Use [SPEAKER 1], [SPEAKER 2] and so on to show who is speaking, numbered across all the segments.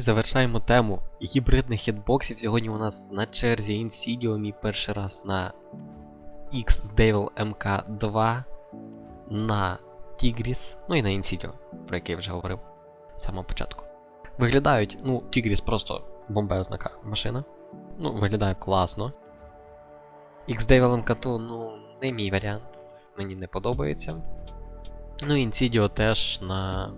[SPEAKER 1] Завершаємо тему гібридних хітбоксів. Сьогодні у нас на черзі Insidio, мій перший раз на X Devil MK2, на Tigris, ну і на Insidio, про який я вже говорив з самого початку. Виглядають, ну, Tigris просто бомбезна машина. Ну, виглядає класно. X Devil MK2, ну, не мій варіант, мені не подобається. Ну, Insidio теж на.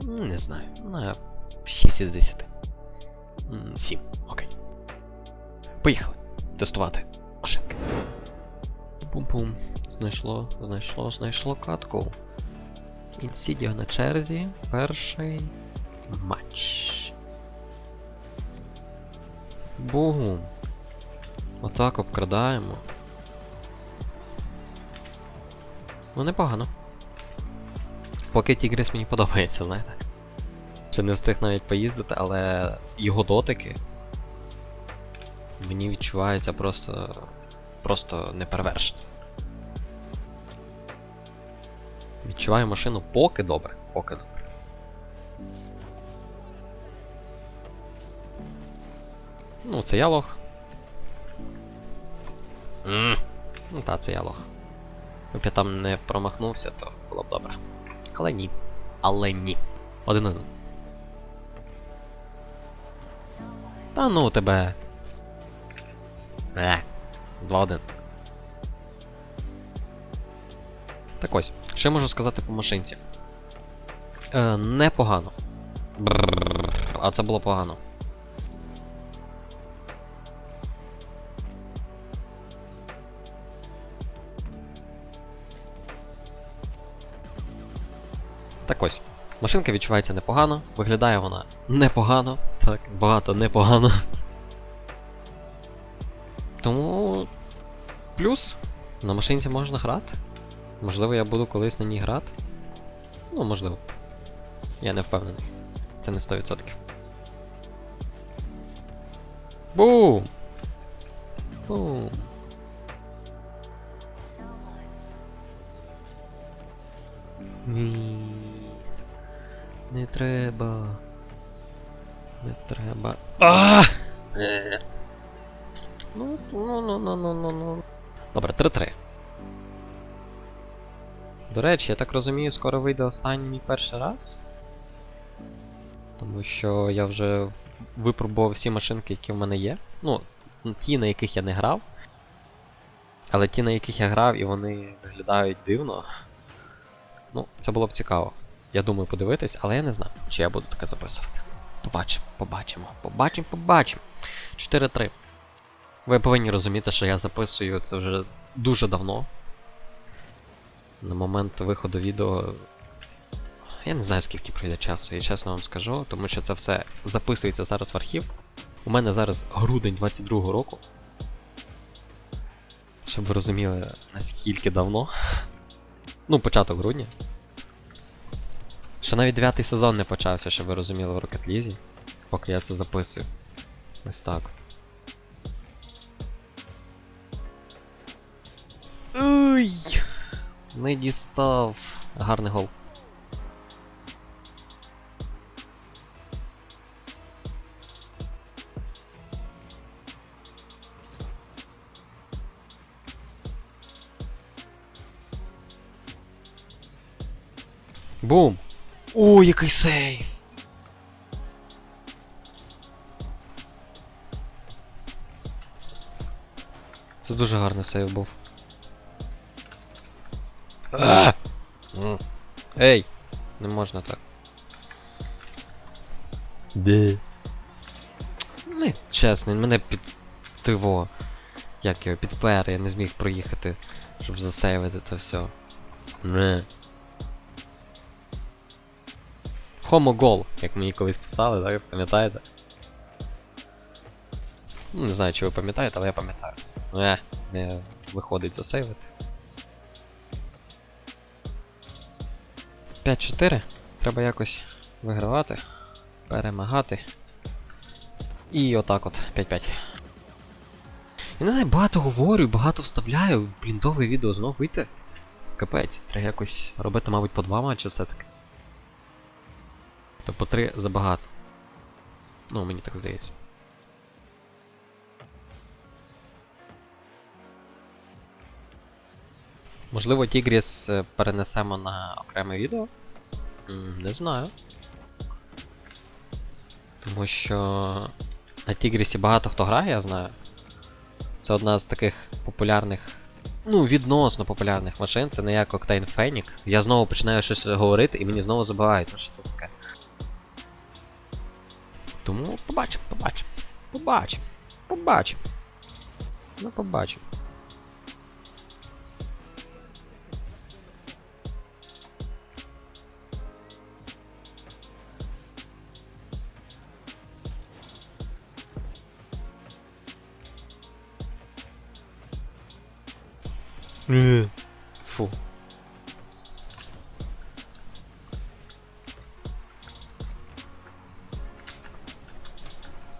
[SPEAKER 1] Не знаю, на 6 із 10. 7, окей. Поїхали. Тестувати машинки. Пум-пум. Знайшло, знайшло, знайшло катку. Insidio на черзі. Перший матч. Бум. Отак обкрадаємо. Ну, непогано. Поки Тігрис мені подобається, знаєте. Ще не встиг навіть поїздити, але його дотики мені відчуваються просто. просто неперевершені. Відчуваю машину поки добре, поки добре. Ну, це я лох. М, Ну та, це я лох. Щоб я там не промахнувся, то було б добре. Але ні. Але ні. Один один. Та ну тебе. Е. Два один. Так ось, що я можу сказати по машинці? Е, непогано. А це було погано. Так ось. Машинка відчувається непогано, виглядає вона непогано, так, багато непогано. Тому. Плюс, на машинці можна грати. Можливо, я буду колись на ній грати. Ну, можливо. Я не впевнений. Це не 100%. Бум! Бум! Ні. Не треба. Не треба. А! Ну, ну, ну, ну, ну, ну, ну. Добре, 3-3. До речі, я так розумію, скоро вийде останній мій перший раз. Тому що я вже випробував всі машинки, які в мене є. Ну, ті, на яких я не грав. Але ті, на яких я грав, і вони виглядають дивно. Ну, це було б цікаво. Я думаю подивитись, але я не знаю, чи я буду таке записувати. Побачимо, побачимо, побачимо, побачимо. 4-3. Ви повинні розуміти, що я записую це вже дуже давно. На момент виходу відео. Я не знаю, скільки пройде часу, я чесно вам скажу, тому що це все записується зараз в архів. У мене зараз грудень 22-го року. Щоб ви розуміли, наскільки давно. Ну, початок грудня. Ще навіть дев'ятий сезон не почався, щоб ви розуміли в Rocket League, поки я це записую. Ось так от. Уй! Не дістав. Гарний гол. Бум! О, який сейф! Це дуже гарний сейв був. А! Ей! Не можна так. Де? Не, чесно, він мене під. Тиво. Як його підпер, я не зміг проїхати, щоб засейвити це все. Не. Homo як мені колись писали, так? Пам'ятаєте? Ну, не знаю, чи ви пам'ятаєте, але я пам'ятаю. Не, не виходить засейвити. 5-4. Треба якось вигравати, перемагати. І отак от, 5-5. Я не знаю, багато говорю, багато вставляю. Блін, довге відео знов вийти. Капець, треба якось робити, мабуть, по два матчі все-таки. То по три забагато. Ну, мені так здається. Можливо, Тігріс е, перенесемо на окреме відео? Не знаю. Тому що на Тігрісі багато хто грає, я знаю. Це одна з таких популярних, ну, відносно популярних машин, це не як Octane Fenix. Я знову починаю щось говорити і мені знову забувають, що це таке. Тому побачимо, побачимо. Побачимо. Побачимо. Ну, побачимо.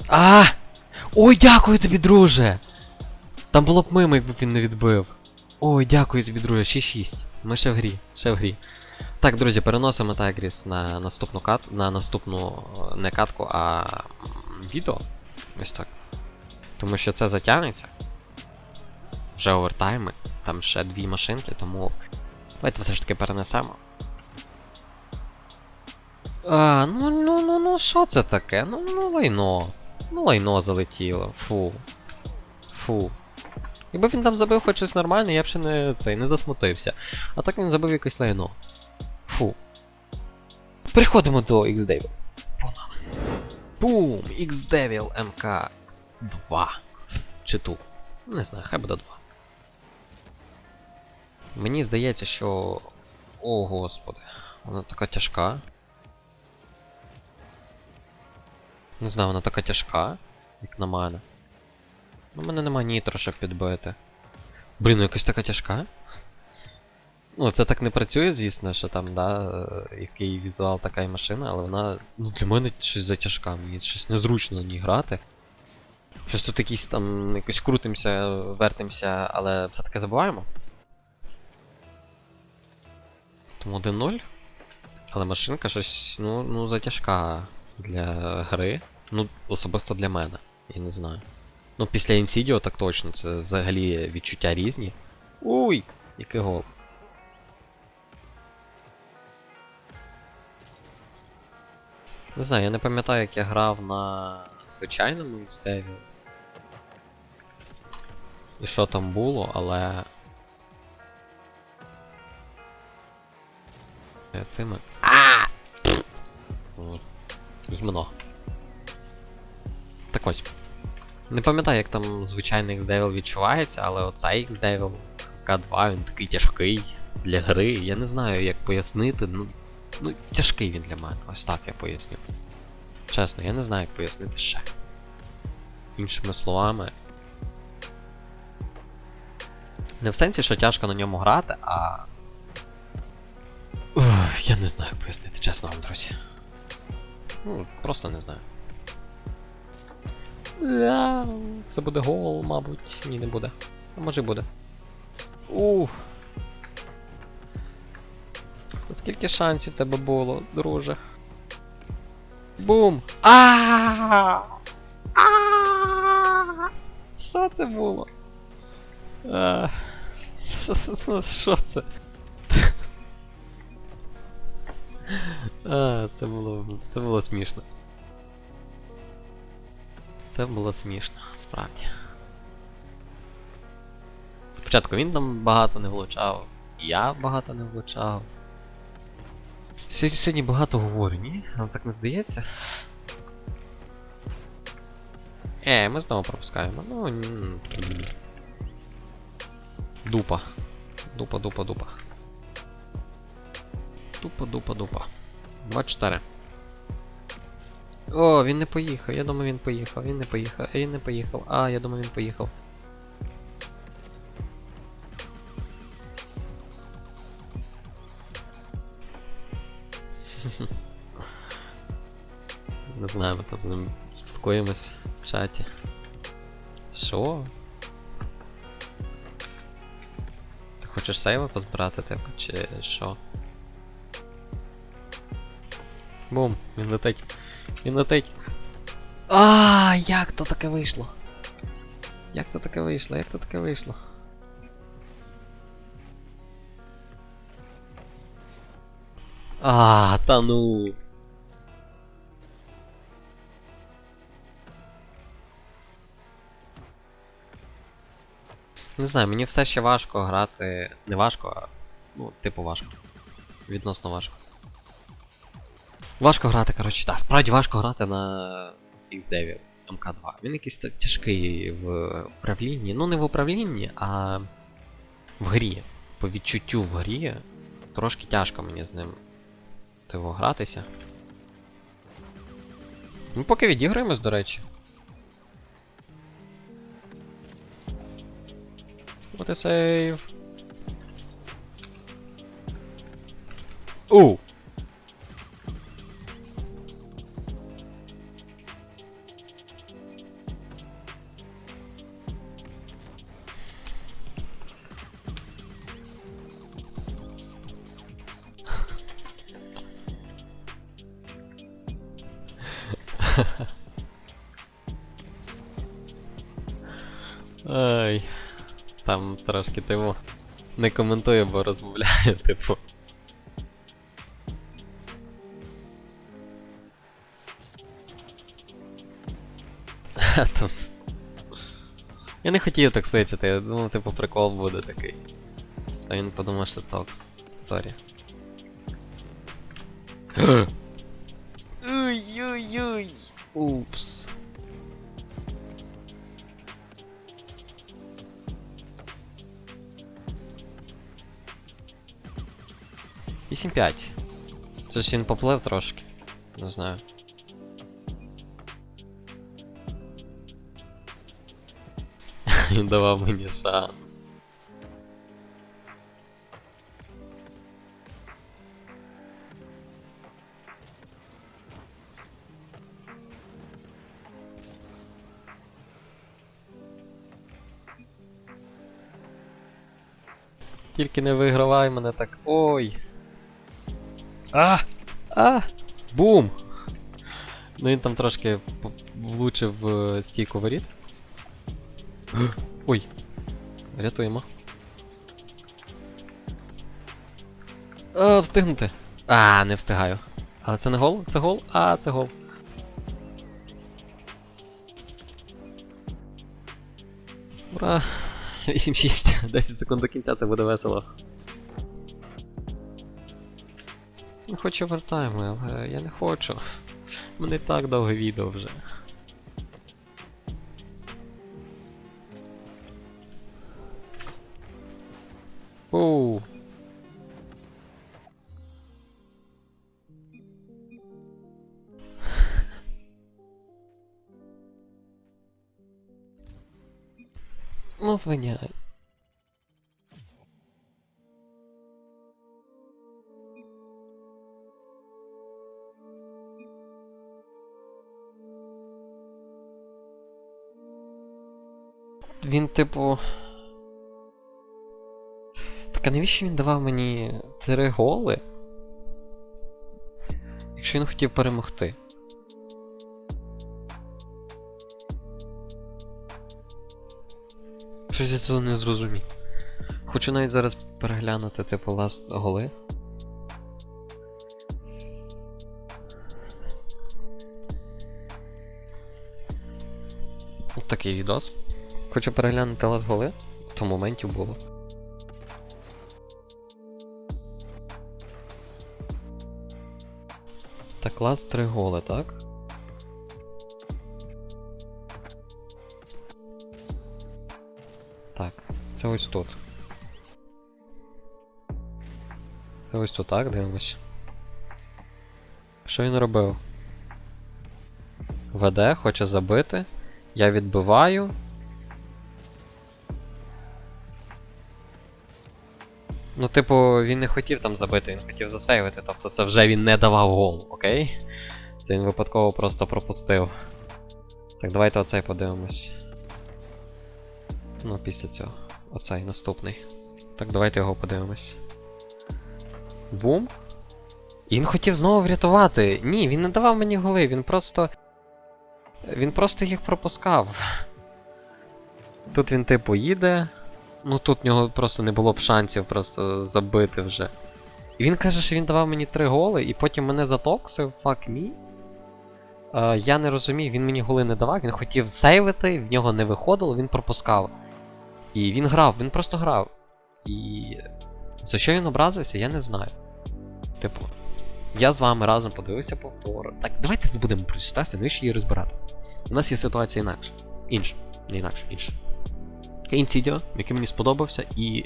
[SPEAKER 1] А! Ой, дякую тобі, друже! Там було б мимо, якби він не відбив. Ой, дякую тобі, друже, 6-6. Ми ще в грі, ще в грі. Так, друзі, переносимо Тайгріс на наступну кат, на наступну е, не катку, а відео. Ось так. Тому що це затягнеться. Вже овертайми. Там ще дві машинки, тому. Давайте все ж таки перенесемо. А, ну ну ну ну що це таке? Ну ну лайно. Ну лайно залетіло. Фу. Фу. Якби він там забив хоч щось нормальне, я б ще не цей не засмутився. А так він забив якесь лайно. Фу. Переходимо до X-Devil. Погнали. Бум! X-Devil MK2. Чи ту. Не знаю, хай буде 2. Мені здається, що. О, господи. Вона така тяжка. Не знаю, вона така тяжка, як на мене. У мене нема нітро, щоб підбити. Блін, ну якась така тяжка. Ну, це так не працює, звісно, що там, да, е, який візуал, така і машина, але вона, ну, для мене щось затяжка, мені щось незручно на ній грати. Щось тут якісь там якось крутимося, вертимося, але все-таки забуваємо. Тому 1-0. Але машинка щось, ну, ну, затяжка для гри. Ну, особисто для мене. Я не знаю. Ну, після Insidio так точно, це взагалі відчуття різні. Уй! Який гол. Не знаю, я не пам'ятаю, як я грав на звичайному X-Devil. І що там було, але. Цими. А! Гімно. Так ось. Не пам'ятаю, як там звичайний X-Devil відчувається, але оцей X-Devil К2, він такий тяжкий для гри. Я не знаю, як пояснити. Ну, ну тяжкий він для мене. Ось так я поясню. Чесно, я не знаю, як пояснити ще. Іншими словами. Не в сенсі, що тяжко на ньому грати, а. Ух, я не знаю, як пояснити, чесно вам, друзі. Ну, просто не знаю. Це буде гол, мабуть. Ні, не буде. А може буде. Ух. Скільки шансів тебе було, друже? Бум! а Що це було? Що це? А, це було. Це було смішно. Це було смішно, справді. Спочатку він там багато не влучав, я багато не влучав. Сьогодні, сьогодні багато говорю, ні? Вам так не здається? Е, ми знову пропускаємо. Ну. Дупа. Дупа, дупа, дупа. Дупа, дупа, дупа. 24. О, він не поїхав. Я думаю, він поїхав. Він не поїхав. Він не поїхав. А, я думаю, він поїхав. Не знаю, ми там будемо спілкуємось в чаті. Що? Ти хочеш сейви позбирати, типу, чи що? Бум, він летить. Він летить. А, як то таке вийшло? Як то таке вийшло? Як то таке вийшло? А, та ну. Не знаю, мені все ще важко грати. Не важко, а. Ну, типу важко. Відносно важко. Важко грати, коротше, так, справді важко грати на X9 МК2. Він якийсь тяжкий в управлінні. Ну, не в управлінні, а в грі. По відчуттю в грі. Трошки тяжко мені з ним тиво гратися. Ми поки відіграємось, до речі. A save. Оу! Ай. Там трошки типу. Не коментую, бо розмовляю, типу. Там... Я не хотів так сичити, я думав, типу, прикол буде такий. Та він подумав, що токс. Сорі. Ой-ой-ой. Упс. Вісім п'ять. Щось він поплив трошки. Не знаю. Він давав мені шанс. Тільки не вигравай мене так. Ой. А! А! Бум! Ну він там трошки влучив в стійку воріт. Ой. Рятуємо. А, встигнути. А, не встигаю. Але це не гол? Це гол? А, це гол. Ура! 8-6. 10 секунд до кінця це буде весело. Ну хоч овертайми, але я не хочу. Мене і так довге відео вже. Оу. Ну, звиняй. Він, типу. Так а навіщо він давав мені три голи? Якщо він хотів перемогти. Щось я цього не зрозумів. Хочу навіть зараз переглянути, типу, ласт голи. От такий відос. Хочу переглянути ласт голи. То моментів було. Так, ласт три голи, так? Так, це ось тут. Це ось тут, так, дивимось. Що він робив? Веде, хоче забити. Я відбиваю. Ну, типу, він не хотів там забити, він хотів засейвити, тобто це вже він не давав гол, окей? Це він випадково просто пропустив. Так, давайте оцей подивимось. Ну, після цього. Оцей наступний. Так, давайте його подивимось. Бум. І він хотів знову врятувати. Ні, він не давав мені голи, він просто. Він просто їх пропускав. Тут він, типу, їде. Ну тут в нього просто не було б шансів просто забити вже. І він каже, що він давав мені три голи, і потім мене затоксив, fuck me. Е, я не розумів, він мені голи не давав, він хотів сейвити, в нього не виходило, він пропускав. І він грав, він просто грав. І за що він образився, я не знаю. Типу, я з вами разом подивився повтор. Так, давайте забудемо про ситуацію, навіщо її розбирати. У нас є ситуація інакша. Інша. Не інакше, інша. Інсідіо, який мені сподобався, і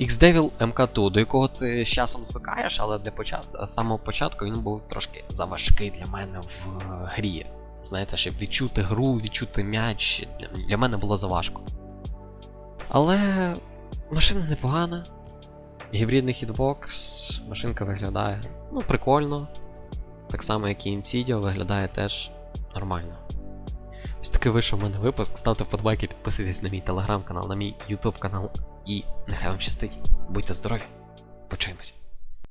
[SPEAKER 1] X-Devil MK2, до якого ти з часом звикаєш, але для почат... самого початку він був трошки заважкий для мене в грі. Знаєте, щоб відчути гру, відчути м'яч, для мене було заважко. Але машина непогана. Гібридний хітбокс, машинка виглядає ну, прикольно. Так само, як і Insidio, виглядає теж нормально. Ось такий вийшов у мене випуск. Ставте вподобайки, підписуйтесь на мій телеграм-канал, на мій ютуб канал. І нехай вам щастить. Будьте здорові. Почуємось.